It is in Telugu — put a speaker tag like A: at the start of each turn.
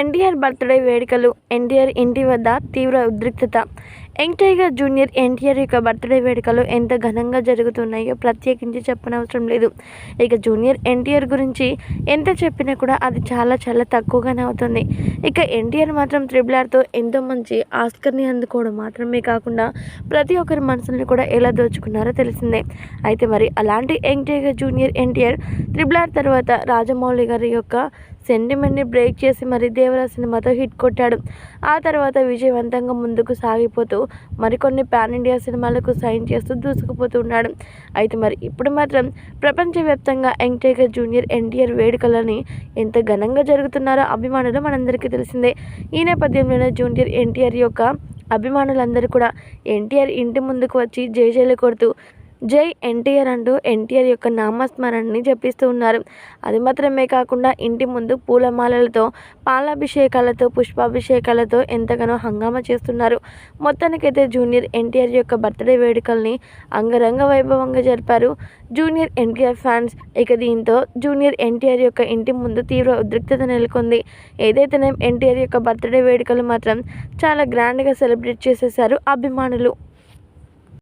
A: ఎన్టీఆర్ బర్త్డే వేడుకలు ఎన్టీఆర్ ఇంటి వద్ద తీవ్ర ఉద్రిక్తత. యంగ్ టైగర్ జూనియర్ ఎన్టీఆర్ యొక్క బర్త్డే వేడుకలు ఎంత ఘనంగా జరుగుతున్నాయో ప్రత్యేకించి చెప్పనవసరం లేదు. ఇక జూనియర్ ఎన్టీఆర్ గురించి ఎంత చెప్పినా కూడా అది చాలా చాలా తక్కువగానే అవుతుంది. ఇక ఎన్టీఆర్ మాత్రం త్రిబుల్ ఆర్తో ఎంతో మంచి ఆస్కర్ని అందుకోవడం మాత్రమే కాకుండా ప్రతి ఒక్కరి మనసుల్ని కూడా ఎలా దోచుకున్నారో తెలిసిందే. అయితే మరి అలాంటి young tiger junior NTR triple R తర్వాత రాజమౌళి గారి యొక్క సెంటిమెంట్ని బ్రేక్ చేసి మరి దేవరా సినిమాతో హిట్ కొట్టాడు. ఆ తర్వాత విజయవంతంగా ముందుకు సాగిపోతూ మరికొన్ని పాన్ ఇండియా సినిమాలకు సైన్ చేస్తూ దూసుకుపోతూ ఉన్నాడు. అయితే మరి ఇప్పుడు మాత్రం ప్రపంచవ్యాప్తంగా యంగ్ టైగర్ జూనియర్ ఎన్టీఆర్ వేడుకలని ఎంత ఘనంగా జరుగుతున్నారో అభిమానులు మనందరికీ తెలిసిందే. ఈ నేపథ్యంలోనే జూనియర్ ఎన్టీఆర్ యొక్క అభిమానులందరూ కూడా ఎన్టీఆర్ ఇంటి ముందుకు వచ్చి జైజైలు కొడుతూ జై ఎన్టీఆర్ అంటూ ఎన్టీఆర్ యొక్క నామస్మరణని జపిస్తూ ఉన్నారు అది మాత్రమే కాకుండా ఇంటి ముందు పూలమాలలతో పాలాభిషేకాలతో పుష్పాభిషేకాలతో ఎంతగానో హంగామా చేస్తున్నారు. మొత్తానికైతే జూనియర్ ఎన్టీఆర్ యొక్క బర్త్డే వేడుకల్ని అంగరంగ వైభవంగా జరిపారు. జూనియర్ ఎన్టీఆర్ ఫ్యాన్స్ ఇక దీంతో జూనియర్ ఎన్టీఆర్ యొక్క ఇంటి ముందు తీవ్ర ఉద్రిక్తత నెలకొంది. ఏదైతేనే ఎన్టీఆర్ యొక్క బర్త్డే వేడుకలు మాత్రం చాలా గ్రాండ్గా సెలబ్రేట్ చేసేసారు అభిమానులు.